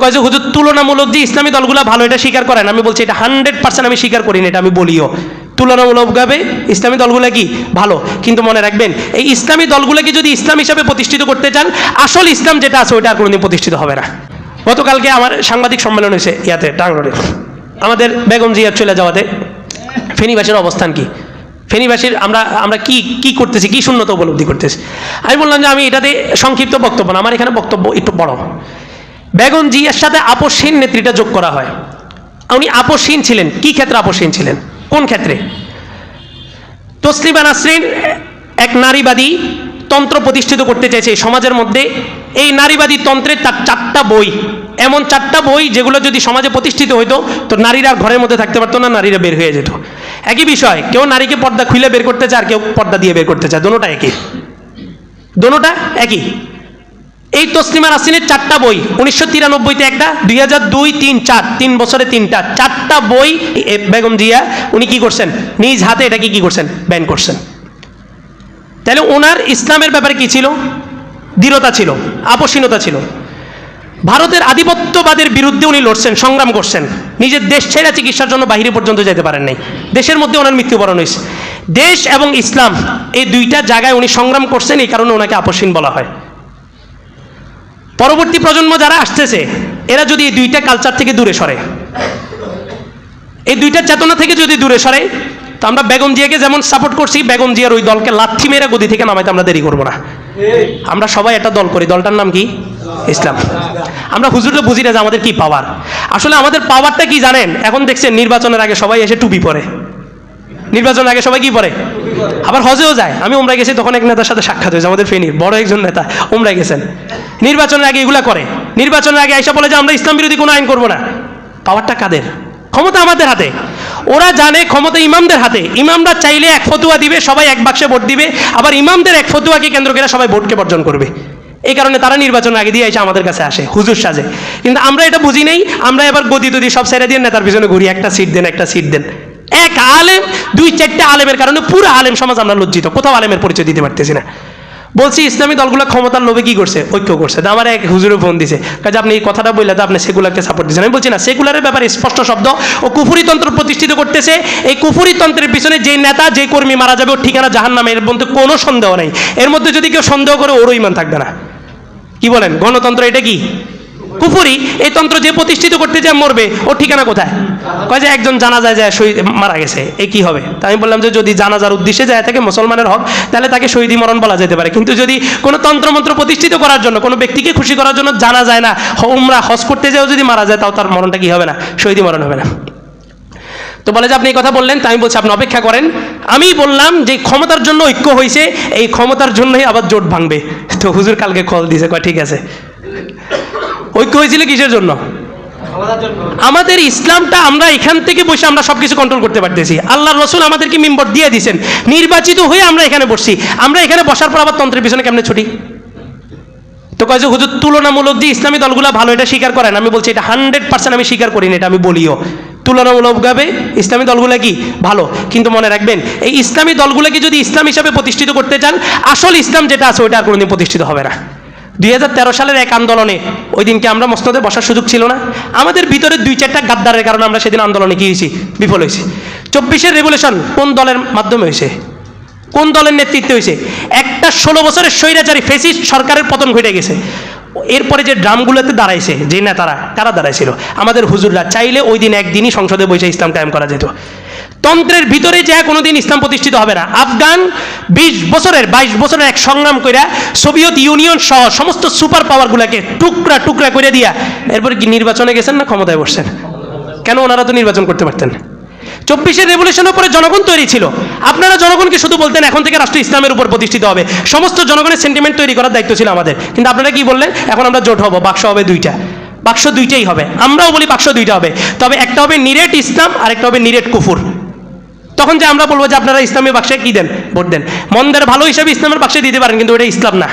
কয় যে, হুজুর, তুলনামূলক যে ইসলামী দলগুলো ভালো, এটা স্বীকার করেন আমি বলছি, এটা হান্ড্রেড পার্সেন্ট আমি স্বীকার করি না এটা আমি বলিও। তুলনামূলকভাবে ইসলামী দলগুলো কি? ভালো। কিন্তু মনে রাখবেন, এই ইসলামী দলগুলোকে যদি ইসলাম হিসাবে প্রতিষ্ঠিত করতে চান, আসল ইসলাম যেটা আছে, ওইটা আর কোনোদিন প্রতিষ্ঠিত হবে না। গতকালকে আমার সাংবাদিক সম্মেলন হয়েছে ইয়াতে টাঙ্গরে আমাদের বেগম জিয়ার চলে যাওয়াতে, ফেনীবাসীর অবস্থান কি? ফেনীবাসীর আমরা আমরা কি কি করতেছি, কি শূন্যতা উপলব্ধি করতেছি? আমি বললাম যে, আমি এটাতে সংক্ষিপ্ত বক্তব্য না, আমার এখানে বক্তব্য একটু বড়। বেগম জিয়ার সাথে আপসহীন নেত্রীটা যোগ করা হয়। উনি আপসহীন ছিলেন। কি ক্ষেত্রে আপসহীন ছিলেন? কোন ক্ষেত্রে? তসলিমা নাসরিন এক নারীবাদী তন্ত্র প্রতিষ্ঠিত করতে চাইছে এই সমাজের মধ্যে। এই নারীবাদী তন্ত্রের তার চারটা বই। এমন চারটা বই যেগুলো যদি সমাজে প্রতিষ্ঠিত হইতো, তো নারীরা ঘরের মধ্যে থাকতে পারতো না, নারীরা বের হয়ে যেত। একই বিষয়, কেউ নারীকে পর্দা খুলে বের করতে চায় আর কেউ পর্দা দিয়ে বের করতে চায়। দোনোটা একই। দোনোটা একই। এই তসলিমা নাসরিনের চারটা বই, উনিশশো তিরানব্বইতে একটা, দুই হাজার দুই, তিন, চার, তিন বছরে তিনটা। চারটা বই বেগম জিয়া, উনি কি করছেন? নিজ হাতে এটাকে কি করছেন? ব্যান করছেন। তাহলে ওনার ইসলামের ব্যাপারে কি ছিল? দৃঢ়তা ছিল আপসীনতা ছিল। ভারতের আধিপত্যবাদের বিরুদ্ধে উনি লড়ছেন, সংগ্রাম করছেন। নিজের দেশ ছেড়ে চিকিৎসার জন্য বাহিরে পর্যন্ত যেতে পারেন নাই। দেশের মধ্যে ওনার মৃত্যুবরণ হয়েছে। দেশ এবং ইসলাম, এই দুইটা জায়গায় উনি সংগ্রাম করছেন, এই কারণে ওনাকে আপসীন বলা হয়। পরবর্তী প্রজন্ম যারা আসতেছে, এরা যদি এই দুইটা কালচার থেকে দূরে সরে, এই দুইটা চেতনা থেকে যদি দূরে সরে, তো আমরা বেগম জিয়াকে যেমন সাপোর্ট করছি, বেগম জিয়ার ওই দলকে লাথি মেরে গদি থেকে নামাইতে আমরা দেরি করব না। আমরা সবাই একটা দল করি, দলটার নাম কি? ইসলাম। আমরা হুজুরটা বুঝি না যে আমাদের কি পাওয়ার আসলে আমাদের পাওয়ারটা কি জানেন? এখন দেখছেন নির্বাচনের আগে সবাই এসে টুপি পরে। নির্বাচনের আগে সবাই কি পরে? আবার হজেও যায়। আমি ওমরা গেছি, তখন এক নেতার সাথে সাক্ষাৎ হয়েছে, আমাদের ফেনীর বড় একজন নেতা ওমরা গেছেন। নির্বাচনের আগে এগুলা করে। নির্বাচনের আগে এসে বলে যে, আমরা ইসলাম বিরোধী কোনো আইন করব না। পাওয়ারটা কাদের? ক্ষমতা আমাদের হাতে। ওরা জানে ক্ষমতা ইমামদের হাতে। ইমামরা চাইলে এক ফতুয়া দিবে, সবাই এক বাক্সে ভোট দিবে। আবার ইমামদের এক ফতুয়াকে কেন্দ্র করে সবাই ভোটকে বর্জন করবে। এই কারণে তারা নির্বাচনের আগে দিয়ে এসে আমাদের কাছে আসে, হুজুর সাজে। কিন্তু আমরা এটা বুঝি নেই। আমরা এবার গদি টদি সব ছেড়ে দিয়ে নেতার পিছনে ঘুরি, একটা সিট দেন, একটা সিট দেন। এক আলেম, দুই চারটে আলেমের কারণে পুরো আলেম সমাজ আমরা লজ্জিত। কোথাও আলেমের পরিচয় দিতে পারতেছি না। বলছি, ইসলামী দলগুলো ক্ষমতার লোভে কি করছে? ঐক্য করছে। তো আমার এক হুজুরে ফোন দিছে। কাজে আপনি এই কথাটা বললে তো আপনি সেকুলারকে সাপোর্ট দিচ্ছেন। আমি বলছি, না সেকুলারের ব্যাপারে স্পষ্ট শব্দ ও কুফুরিতন্ত্র প্রতিষ্ঠিত করতেছে। এই কুফুরিতন্ত্রের পিছনে যে নেতা যে কর্মী মারা যাবে, ওর ঠিকানা জাহান নামে এর মধ্যে কোনো সন্দেহ নেই। এর মধ্যে যদি কেউ সন্দেহ করে, ওরও ইমান থাকবে না। কি বলেন? গণতন্ত্র এটা কি? কুফুরি এই তন্ত্র যে প্রতিষ্ঠিত করতে যায় মরবে, ওর ঠিকানা কোথায়? কয় যে একজন জানাজায় যায় শহীদ, মারা গেছে, এ কি হবে? তা আমি বললাম যে যদি জানাজার উদ্দেশ্যে যায় থাকে মুসলমানের হক, তাহলে তাকে শহীদি মরণ বলা যেতে পারে। কিন্তু যদি কোনো তন্ত্রমন্ত্র প্রতিষ্ঠিত করার জন্য, কোনো ব্যক্তিকে খুশি করার জন্য জানা যায় না উমরা, হজ করতে যাও যদি মারা যায়, তাও তার মরণটা কি হবে না? শহীদি মরণ হবে না। তো বলে যে আপনি এই কথা বললেন তাই আমি বলছি আপনি অপেক্ষা করেন। আমি বললাম যে ক্ষমতার জন্য ঐক্য হয়েছে এই ক্ষমতার জন্যই আবার জোট ভাঙবে। তো হুজুর কালকে কল দিয়েছে, কয় ঠিক আছে। ঐক্য হয়েছিল কিসের জন্য? আমাদের ইসলামটা আমরা এখান থেকে বসে আমরা সব কিছু কন্ট্রোল করতে পারতেছি। আল্লাহ রসুল আমাদেরকে মেম্বর দিয়ে দিয়েছেন। নির্বাচিত হয়ে আমরা এখানে বসছি। আমরা এখানে বসার পর আবার তন্ত্রের পিছনে কেমনে ছুটি? তো কয় যে হুজুর তুলনামূলক যে ইসলামী দলগুলো ভালো এটা স্বীকার করেন। আমি বলছি এটা হান্ড্রেড পার্সেন্ট আমি স্বীকার করি না এটা আমি বলিও। তুলনামূলকভাবে ইসলামী দলগুলো কি? ভালো। কিন্তু মনে রাখবেন এই ইসলামী দলগুলোকে যদি ইসলাম হিসাবে প্রতিষ্ঠিত করতে চান আসল ইসলাম যেটা আছে ওইটা আর কোনোদিন প্রতিষ্ঠিত হবে না। দুই হাজার তেরো সালের এক আন্দোলনে ওই দিনকে আমরা মসনদে বসার সুযোগ ছিল না। আমাদের ভিতরে দুই চারটা গাদ্দারের কারণে আমরা সেদিন আন্দোলনে কি হয়েছি? বিফল হয়েছি। চব্বিশের রেভলিউশন কোন দলের মাধ্যমে হয়েছে? কোন দলের নেতৃত্বে হয়েছে? একটা ষোলো বছরের স্বৈরাচারী ফেসিস্ট সরকারের পতন ঘটে গেছে। এরপরে যে ড্রামগুলোতে দাঁড়াইছে, যে নেতারা তারা দাঁড়াইছিল? আমাদের হুজুররা চাইলে ওই দিন একদিনই সংসদে বসে ইসলাম কায়েম করা যেত। তন্ত্রের ভিতরে যা কোনোদিন ইসলাম প্রতিষ্ঠিত হবে না। আফগান বিশ বছরের, বাইশ বছরের এক সংগ্রাম কইরা সোভিয়েত ইউনিয়ন সহ সমস্ত সুপার পাওয়ারগুলোকে টুকরা টুকরা করে দিয়া এরপরে কি নির্বাচনে গেছেন না ক্ষমতায় বসছেন? কেন ওনারা তো নির্বাচন করতে পারতেন? চব্বিশের রেভলিউশনের পরে জনগণ তৈরি ছিল। আপনারা জনগণকে শুধু বলতেন এখন থেকে রাষ্ট্র ইসলামের উপর প্রতিষ্ঠিত হবে। সমস্ত জনগণের সেন্টিমেন্ট তৈরি করার দায়িত্ব ছিল আমাদের। কিন্তু আপনারা কি বললেন? এখন আমরা জোট হব, বাক্স হবে দুইটা। বাক্স দুইটাই হবে। আমরাও বলি বাক্স দুইটা হবে। তবে একটা হবে নিরেট ইসলাম আর একটা হবে নিরেট কুফুর। তখন যে আমরা বলব যে আপনারা ইসলামের বাক্সে কি দেন? ভোট দেন। মন্দের ভালো হিসাবে ইসলামের বাক্সে দিতে পারেন, কিন্তু ওটা ইসলাম না।